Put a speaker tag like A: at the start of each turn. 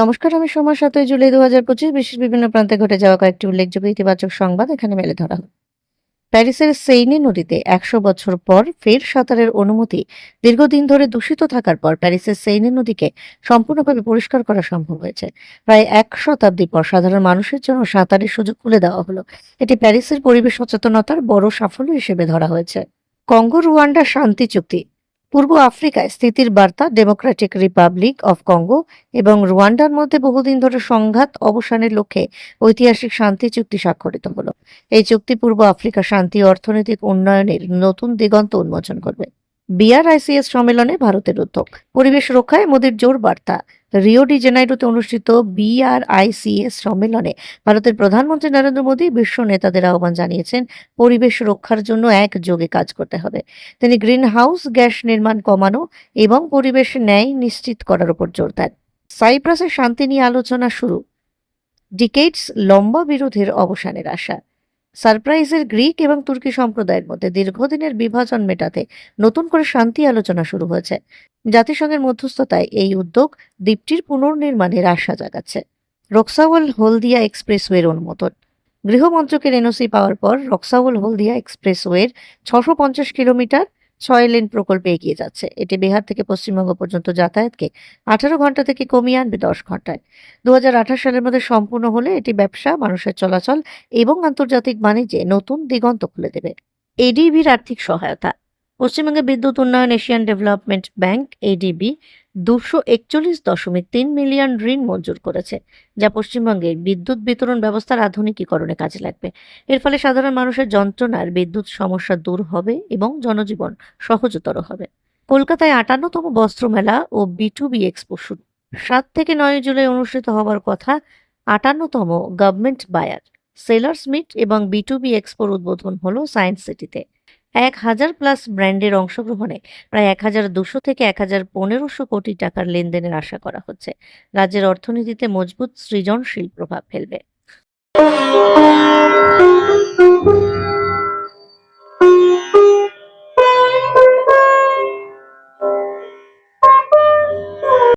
A: নমস্কার, আমি সোমা সাতই জুলাই দু হাজার পঁচিশ বিশ্বের বিভিন্ন প্রান্তে ঘটে যাওয়া কয়েকটি উল্লেখযোগ্য ইতিবাচক সংবাদ এখানে মেলে ধরা হল। প্যারিসের সেইনি নদীতে একশো বছর পর ফের সাঁতারের অনুমতি, দীর্ঘদিন ধরে দূষিত থাকার পর প্যারিসের সেইনি নদীকে সম্পূর্ণভাবে পরিষ্কার করা সম্ভব হয়েছে। প্রায় এক শতাব্দী পর সাধারণ মানুষের জন্য সাঁতারের সুযোগ খুলে দেওয়া হলো। এটি প্যারিসের পরিবেশ সচেতনতার বড় সাফল্য হিসেবে ধরা হয়েছে। কঙ্গো রুয়ান্ডা শান্তি চুক্তি পূর্ব আফ্রিকায় স্থিতির বার্তা ডেমোক্রেটিক রিপাবলিক অফ কঙ্গো এবং রুয়ান্ডার মধ্যে বহুদিন ধরে সংঘাত অবসানের লক্ষ্যে ঐতিহাসিক শান্তি চুক্তি স্বাক্ষরিত হল। এই চুক্তি পূর্ব আফ্রিকা শান্তি অর্থনৈতিক উন্নয়নের নতুন দিগন্ত উন্মোচন করবে। বিআরআইসিএস সম্মেলনে ভারতের উদ্যোগ। পরিবেশ রক্ষায় মোদীর জোর বার্তা। রিও ডি জেনাইরোতে অনুষ্ঠিত বিআরআইসিএস সম্মেলনে ভারতের প্রধানমন্ত্রী নরেন্দ্র মোদী বিশ্ব নেতাদের আহ্বান জানিয়েছেন, পরিবেশ রক্ষার জন্য একযোগে কাজ করতে হবে। তিনি গ্রিন হাউস গ্যাস নির্মাণ কমানো এবং পরিবেশ ন্যায় নিশ্চিত করার উপর জোর দেন। সাইপ্রাসের শান্তি নিয়ে আলোচনা শুরু। ডিকেটস লম্বা বিরোধের অবসানের আশা। সারপ্রাইজের গ্রিক এবং তুর্কি সম্প্রদায়ের মধ্যে দীর্ঘদিনের বিভাজন মেটাতে নতুন করে শান্তি আলোচনা শুরু হয়েছে। জাতিসংঘের মধ্যস্থতায় এই উদ্যোগ দ্বীপটির পুনর্নির্মাণের আশা জাগাচ্ছে। রক্সাওয়াল হলদিয়া এক্সপ্রেসওয়ের অনুমোদন। গৃহমন্ত্রকের এনওসি পাওয়ার পর রক্সাওয়াল হলদিয়া এক্সপ্রেসওয়ের ছশো পঞ্চাশ কিলোমিটার ছয় লেন প্রকল্পে এগিয়ে যাচ্ছে। এটি বিহার থেকে পশ্চিমবঙ্গ পর্যন্ত যাতায়াতকে আঠারো ঘণ্টা থেকে কমিয়ে আনবে দশ ঘন্টায়। দু হাজার আঠারো সালের মধ্যে সম্পূর্ণ হলে এটি ব্যবসা, মানুষের চলাচল এবং আন্তর্জাতিক বাণিজ্যে নতুন দিগন্ত খুলে দেবে। এডিবির আর্থিক সহায়তা। পশ্চিমবঙ্গে বিদ্যুৎ উন্নয়ন, এশিয়ান ডেভেলপমেন্ট ব্যাংক, এডিবি, দুশো একচল্লিশ দশমিক তিন মিলিয়ন ঋণ মঞ্জুর করেছে, যা পশ্চিমবঙ্গের বিদ্যুৎ বিতরণ ব্যবস্থার আধুনিকীকরণে কাজে লাগবে। এর ফলে সাধারণ মানুষের যন্ত্রণার বিদ্যুৎ সমস্যা দূর হবে এবং জনজীবন সহজতর হবে। কলকাতায় আটান্নতম বস্ত্রমেলা ও বিটুবি এক্সপো শুরু। সাত থেকে নয় জুলাই অনুষ্ঠিত হওয়ার কথা আটান্নতম গভর্নমেন্ট বায়ার। সেলার্স মিট এবং বিটুবি এক্সপোর উদ্বোধন হলো সায়েন্স সিটিতে। এক হাজার প্লাস ব্র্যান্ডের অংশগ্রহণে প্রায় এক হাজার দুশো থেকে এক হাজার পনেরোশো কোটি টাকার লেনদেনের আশা করা হচ্ছে। রাজ্যের অর্থনীতিতে মজবুত সৃজনশীল প্রভাব ফেলবে।